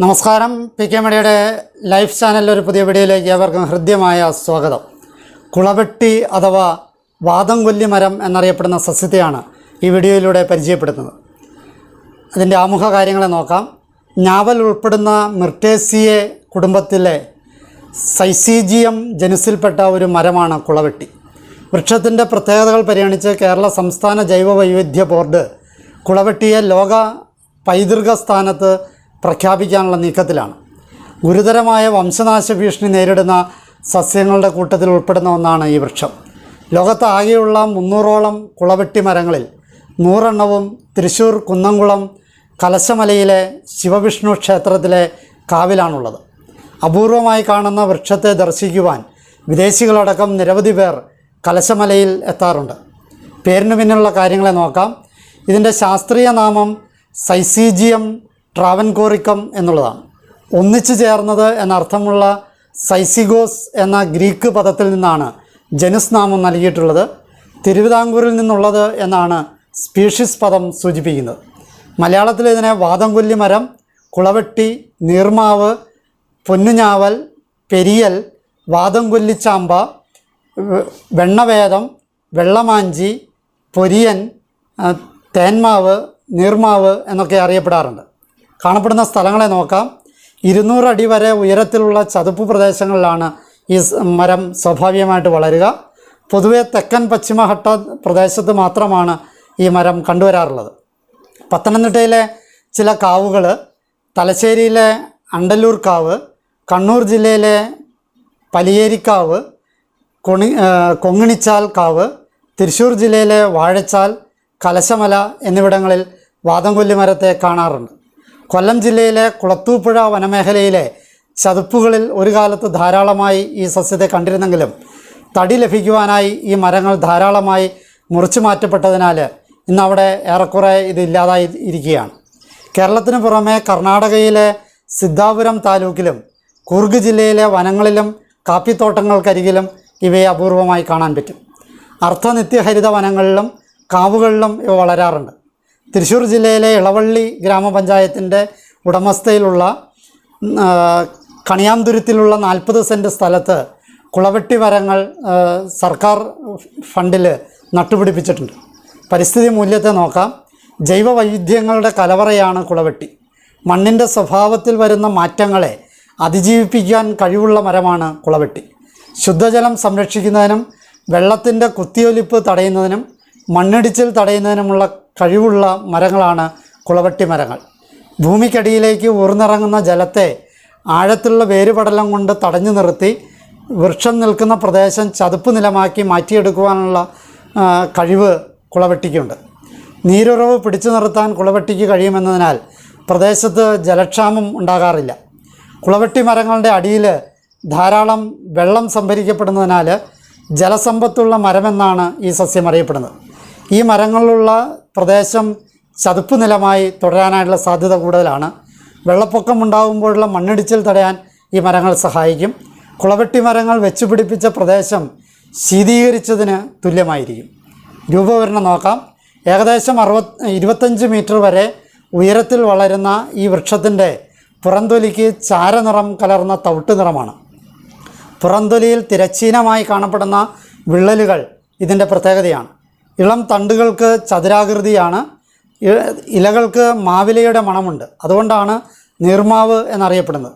നമസ്കാരം. P K മണിയുടെ life ചാനലിലെ ഒരു പുതിയ വീഡിയോയിലേക്ക് ഏവർക്കും ഹൃദ്യമായ സ്വാഗതം. കുളവെട്ടി അഥവാ വാദംകൊല്ലി മരം എന്നറിയപ്പെടുന്ന സസ്യത്തെയാണ് ഈ വീഡിയോയിലൂടെ പരിചയപ്പെടുത്തുന്നത്. അതിന്റെ ആമുഖ കാര്യങ്ങളെ നോക്കാം. ഞാവൽ ഉൾപ്പെടുന്ന മിർട്ടേസിയെ കുടുംബത്തിലെ സൈസീജിയം ജനുസിൽപ്പെട്ട ഒരു മരമാണ് കുളവെട്ടി. വൃക്ഷത്തിന്റെ പ്രത്യേകതകൾ പരിഗണിച്ച് കേരള സംസ്ഥാന ജൈവ വൈവിധ്യ ബോർഡ് കുളവെട്ടിയെ ലോക പൈതൃക സ്ഥാനത്ത് പ്രഖ്യാപിക്കാനുള്ള നീക്കത്തിലാണ്. ഗുരുതരമായ വംശനാശ ഭീഷണി നേരിടുന്ന സസ്യങ്ങളുടെ കൂട്ടത്തിൽ ഉൾപ്പെടുന്ന ഒന്നാണ് ഈ വൃക്ഷം. ലോകത്താകെയുള്ള മുന്നൂറോളം കുളവെട്ടി മരങ്ങളിൽ നൂറെണ്ണവും തൃശ്ശൂർ കുന്നംകുളം കലശമലയിലെ ശിവവിഷ്ണു ക്ഷേത്രത്തിലെ കാവിലാണുള്ളത്. അപൂർവമായി കാണുന്ന വൃക്ഷത്തെ ദർശിക്കുവാൻ വിദേശികളടക്കം നിരവധി പേർ കലശമലയിൽ എത്താറുണ്ട്. പേരിന് പിന്നിലുള്ള കാര്യങ്ങളെ നോക്കാം. ഇതിന്റെ ശാസ്ത്രീയ നാമം സൈസീജിയം ട്രാവൻകോറിക്കം എന്നുള്ളതാണ്. ഒന്നിച്ചു ചേർന്നത് എന്നർത്ഥമുള്ള സൈസിഗോസ് എന്ന ഗ്രീക്ക് പദത്തിൽ നിന്നാണ് ജനുസ് നാമം നൽകിയിട്ടുള്ളത്. തിരുവിതാംകൂറിൽ നിന്നുള്ളത് എന്നാണ് സ്പീഷീസ് പദം സൂചിപ്പിക്കുന്നത്. മലയാളത്തിൽ ഇതിനെ വാദംകൊല്ലി മരം കുളവെട്ടി നീർമാവ് പൊന്നുഞാവൽ പെരിയൽ വാദംകൊല്ലിച്ചാമ്പ വെണ്ണവേദം വെള്ളമാഞ്ചി പൊരിയൻ തേന്മാവ് നീർമാവ് എന്നൊക്കെ അറിയപ്പെടാറുണ്ട്. കാണപ്പെടുന്ന സ്ഥലങ്ങളെ നോക്കാം. ഇരുന്നൂറ് അടി വരെ ഉയരത്തിലുള്ള ചതുപ്പ് പ്രദേശങ്ങളിലാണ് ഈ മരം സ്വാഭാവികമായിട്ട് വളരുക. പൊതുവെ തെക്കൻ പശ്ചിമഘട്ട പ്രദേശത്ത് മാത്രമാണ് ഈ മരം കണ്ടുവരാറുള്ളത്. പത്തനംതിട്ടയിലെ ചില കാവുകൾ തലശ്ശേരിയിലെ അണ്ടല്ലൂർ കാവ് കണ്ണൂർ ജില്ലയിലെ പലിയേരിക്കാവ് കൊണി കൊങ്ങിണിച്ചാൽ കാവ് തൃശ്ശൂർ ജില്ലയിലെ വാഴച്ചാൽ കലശമല എന്നിവിടങ്ങളിൽ വാദംകൊല്ലി മരത്തെ കാണാറുണ്ട്. കൊല്ലം ജില്ലയിലെ കുളത്തൂപ്പുഴ വനമേഖലയിലെ ചതുപ്പുകളിൽ ഒരു കാലത്ത് ധാരാളമായി ഈ സസ്യത്തെ കണ്ടിരുന്നെങ്കിലും തടി ലഭിക്കുവാനായി ഈ മരങ്ങൾ ധാരാളമായി മുറിച്ചു മാറ്റപ്പെട്ടതിനാൽ ഇന്നവിടെ ഏറെക്കുറെ ഇത് ഇല്ലാതായി ഇരിക്കുകയാണ്. കേരളത്തിന് പുറമെ കർണാടകയിലെ സിദ്ധാപുരം താലൂക്കിലും കൂർഗ് ജില്ലയിലെ വനങ്ങളിലും കാപ്പിത്തോട്ടങ്ങൾക്കരികിലും ഇവയെ അപൂർവമായി കാണാൻ പറ്റും. അർദ്ധനിത്യഹരിത വനങ്ങളിലും കാവുകളിലും ഇവ വളരാറുണ്ട്. തൃശ്ശൂർ ജില്ലയിലെ ഇളവള്ളി ഗ്രാമപഞ്ചായത്തിന്റെ ഉടമസ്ഥയിലുള്ള കണിയാംതുരുത്തിലുള്ള നാൽപ്പത് സെന്റ് സ്ഥലത്ത് കുളവെട്ടി മരങ്ങൾ സർക്കാർ ഫണ്ടിൽ നട്ടുപിടിപ്പിച്ചിട്ടുണ്ട്. പരിസ്ഥിതി മൂല്യത്തെ നോക്കാം. ജൈവ വൈവിധ്യങ്ങളുടെ കലവറയാണ് കുളവെട്ടി. മണ്ണിന്റെ സ്വഭാവത്തിൽ വരുന്ന മാറ്റങ്ങളെ അതിജീവിപ്പിക്കാൻ കഴിവുള്ള മരമാണ് കുളവെട്ടി. ശുദ്ധജലം സംരക്ഷിക്കുന്നതിനും വെള്ളത്തിന്റെ കുത്തിയൊലിപ്പ് തടയുന്നതിനും മണ്ണിടിച്ചിൽ തടയുന്നതിനുമുള്ള കഴിവുള്ള മരങ്ങളാണ് കുളവട്ടി മരങ്ങൾ. ഭൂമിക്കടിയിലേക്ക് ഊർന്നിറങ്ങുന്ന ജലത്തെ ആഴത്തിലുള്ള വേരുപടലം കൊണ്ട് തടഞ്ഞു നിർത്തി വൃക്ഷം നിൽക്കുന്ന പ്രദേശം ചതുപ്പ് നിലമാക്കി മാറ്റിയെടുക്കുവാനുള്ള കഴിവ് കുളവെട്ടിക്കുണ്ട്. നീരുറവ് പിടിച്ചു നിർത്താൻ കുളവെട്ടിക്ക് കഴിയുമെന്നതിനാൽ പ്രദേശത്ത് ജലക്ഷാമം ഉണ്ടാകാറില്ല. കുളവെട്ടി മരങ്ങളുടെ അടിയിൽ ധാരാളം വെള്ളം സംഭരിക്കപ്പെടുന്നതിനാൽ ജലസമ്പത്തുള്ള മരമെന്നാണ് ഈ സസ്യം അറിയപ്പെടുന്നത്. ഈ മരങ്ങളുള്ള പ്രദേശം ചതുപ്പ് നിലമായി തുടരാനായിട്ടുള്ള സാധ്യത കൂടുതലാണ്. വെള്ളപ്പൊക്കം ഉണ്ടാകുമ്പോഴുള്ള മണ്ണിടിച്ചിൽ തടയാൻ ഈ മരങ്ങൾ സഹായിക്കും. കുളവെട്ടി മരങ്ങൾ വെച്ചുപിടിപ്പിച്ച പ്രദേശം ശീതീകരിച്ചതിന് തുല്യമായിരിക്കും. രൂപവിവരണം നോക്കാം. ഏകദേശം അറുപത് ഇരുപത്തഞ്ച് മീറ്റർ വരെ ഉയരത്തിൽ വളരുന്ന ഈ വൃക്ഷത്തിന്റെ പുറന്തൊലിക്ക് ചാരനിറം കലർന്ന തവിട്ട് നിറമാണ്. പുറന്തൊലിയിൽ തിരച്ചീനമായി കാണപ്പെടുന്ന വിള്ളലുകൾ ഇതിന്റെ പ്രത്യേകതയാണ്. ഇളം തണ്ടുകൾക്ക് ചതുരാകൃതിയാണ്. ഇലകൾക്ക് മാവിലയുടെ മണമുണ്ട്. അതുകൊണ്ടാണ് നീർമാവ് എന്നറിയപ്പെടുന്നത്.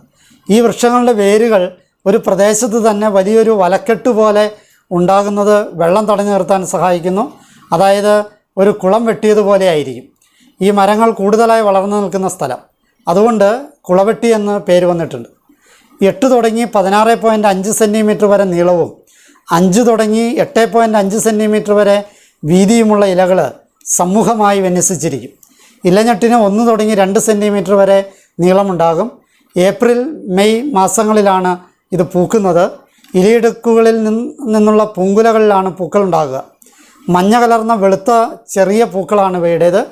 ഈ വൃക്ഷങ്ങളുടെ വേരുകൾ ഒരു പ്രദേശത്ത് തന്നെ വലിയൊരു വലക്കെട്ട് പോലെ ഉണ്ടാകുന്നത് വെള്ളം തടഞ്ഞു നിർത്താൻ സഹായിക്കുന്നു. അതായത് ഒരു കുളം വെട്ടിയതുപോലെ ആയിരിക്കും. ഈ മരങ്ങൾ കൂടുതലായി വളർന്നു നിൽക്കുന്ന സ്ഥലം. അതുകൊണ്ട് കുളവെട്ടി എന്ന് പേര് വന്നിട്ടുണ്ട്. എട്ട് തുടങ്ങി പതിനാറ് പോയിന്റ് അഞ്ച് സെന്റിമീറ്റർ വരെ നീളവും അഞ്ച് തുടങ്ങി എട്ട് പോയിന്റ് അഞ്ച് സെന്റിമീറ്റർ വരെ വീതിയുമുള്ള ഇലകൾ സമൂഹമായി വിന്യസിച്ചിരിക്കും. ഇലഞ്ഞെട്ടിന് ഒന്ന് തുടങ്ങി രണ്ട് സെന്റിമീറ്റർ വരെ നീളമുണ്ടാകും. ഏപ്രിൽ മെയ് മാസങ്ങളിലാണ് ഇത് പൂക്കുന്നത്. ഇലയിടുക്കുകളിൽ നിന്നുള്ള പൂങ്കുലകളിലാണ് പൂക്കൾ ഉണ്ടാകുക മഞ്ഞ കലർന്ന വെളുത്ത ചെറിയ പൂക്കളാണ് ഇവയുടേത്.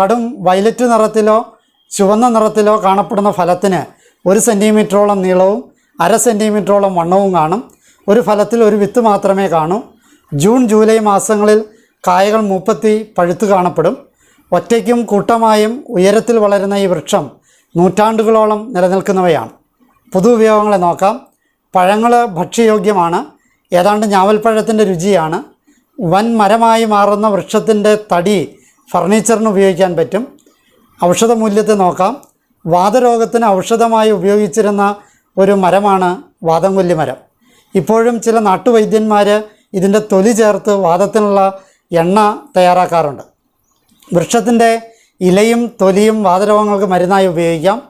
കടും വയലറ്റ് നിറത്തിലോ ചുവന്ന നിറത്തിലോ കാണപ്പെടുന്ന ഫലത്തിന് ഒരു സെന്റിമീറ്ററോളം നീളവും അര സെന്റിമീറ്ററോളം വണ്ണവും കാണും. ഒരു ഫലത്തിൽ ഒരു വിത്ത് മാത്രമേ കാണൂ. ജൂൺ ജൂലൈ മാസങ്ങളിൽ കായകൾ മൂപ്പത്തി പഴുത്തു കാണപ്പെടും. ഒറ്റയ്ക്കും കൂട്ടമായും ഉയരത്തിൽ വളരുന്ന ഈ വൃക്ഷം നൂറ്റാണ്ടുകളോളം നിലനിൽക്കുന്നവയാണ്. പൊതു ഉപയോഗങ്ങളെ നോക്കാം. പഴങ്ങൾ ഭക്ഷ്യയോഗ്യമാണ്. ഏതാണ്ട് ഞാവൽപ്പഴത്തിന്റെ രുചിയാണ്. വൻ മരമായി മാറുന്ന വൃക്ഷത്തിന്റെ തടി ഫർണിച്ചറിന് ഉപയോഗിക്കാൻ പറ്റും. ഔഷധ മൂല്യത്തെ നോക്കാം. വാതരോഗത്തിന് ഔഷധമായി ഉപയോഗിച്ചിരുന്ന ഒരു മരമാണ് വാദംകൊല്ലി മരം ഇപ്പോഴും ചില നാട്ടുവൈദ്യന്മാർ ഇതിന്റെ തൊലി ചേർത്ത് വാദത്തിനുള്ള എണ്ണ തയ്യാറാക്കാറുണ്ട്. വൃക്ഷത്തിന്റെ ഇലയും തൊലിയും വാതരോഗങ്ങൾക്ക് മരുന്നായി ഉപയോഗിക്കാം.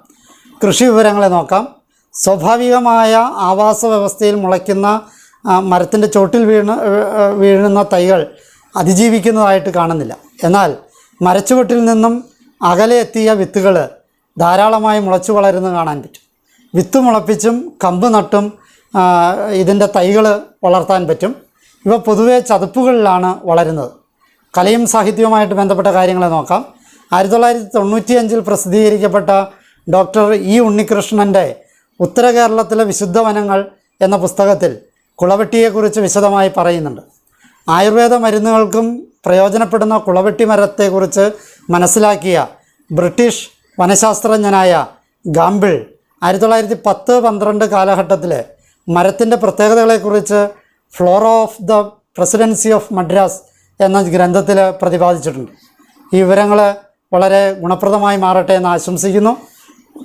കൃഷി വിവരങ്ങളെ നോക്കാം. സ്വാഭാവികമായ ആവാസ വ്യവസ്ഥയിൽ മുളയ്ക്കുന്ന മരത്തിന്റെ ചോട്ടിൽ വീണ് വീഴുന്ന തൈകൾ അതിജീവിക്കുന്നതായിട്ട് കാണുന്നില്ല. എന്നാൽ മരച്ചുവട്ടിൽ നിന്നും അകലെ എത്തിയ വിത്തുകൾ ധാരാളമായി മുളച്ചു വളരുന്നത് കാണാൻ പറ്റും. വിത്ത് മുളപ്പിച്ചും കമ്പ് നട്ടും ഇതിന്റെ തൈകൾ വളർത്താൻ പറ്റും. ഇവ പൊതുവേ ചതുപ്പുകളിലാണ് വളരുന്നത്. കലയും സാഹിത്യവുമായിട്ട് ബന്ധപ്പെട്ട കാര്യങ്ങളെ നോക്കാം. ആയിരത്തി തൊള്ളായിരത്തി തൊണ്ണൂറ്റിയഞ്ചിൽ പ്രസിദ്ധീകരിക്കപ്പെട്ട ഡോക്ടർ ഇ ഉണ്ണികൃഷ്ണന്റെ ഉത്തര കേരളത്തിലെ വിശുദ്ധ വനങ്ങൾ എന്ന പുസ്തകത്തിൽ കുളവെട്ടിയെക്കുറിച്ച് വിശദമായി പറയുന്നുണ്ട്. ആയുർവേദ മരുന്നുകൾക്കും പ്രയോജനപ്പെടുന്ന കുളവെട്ടി മരത്തെക്കുറിച്ച് മനസ്സിലാക്കിയ ബ്രിട്ടീഷ് വനശാസ്ത്രജ്ഞനായ ഗാംബിൾ ആയിരത്തി തൊള്ളായിരത്തി പത്ത് പന്ത്രണ്ട് കാലഘട്ടത്തിലെ മരത്തിന്റെ പ്രത്യേകതകളെക്കുറിച്ച് flora of the presidency of Madras എന്ന ഗ്രന്ഥത്തിൽ പ്രതിപാദിച്ചിട്ടുണ്ട്. ഈ വിവരങ്ങൾ വളരെ ഗുണപ്രദമായി മാറട്ടെ എന്ന് ആശംസിക്കുന്നു.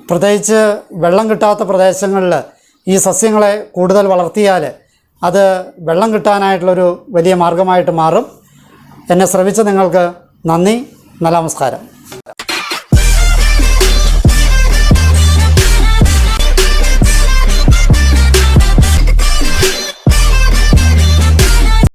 പ്രത്യേകിച്ച് വെള്ളം കിട്ടാത്ത പ്രദേശങ്ങളിൽ ഈ സസ്യങ്ങളെ കൂടുതൽ വളർത്തിയാൽ അത് വെള്ളം കിട്ടാനായിട്ടുള്ളൊരു വലിയ മാർഗമായിട്ട് മാറും. എന്നെ ശ്രമിച്ച നിങ്ങൾക്ക് നന്ദി. നമസ്കാരം.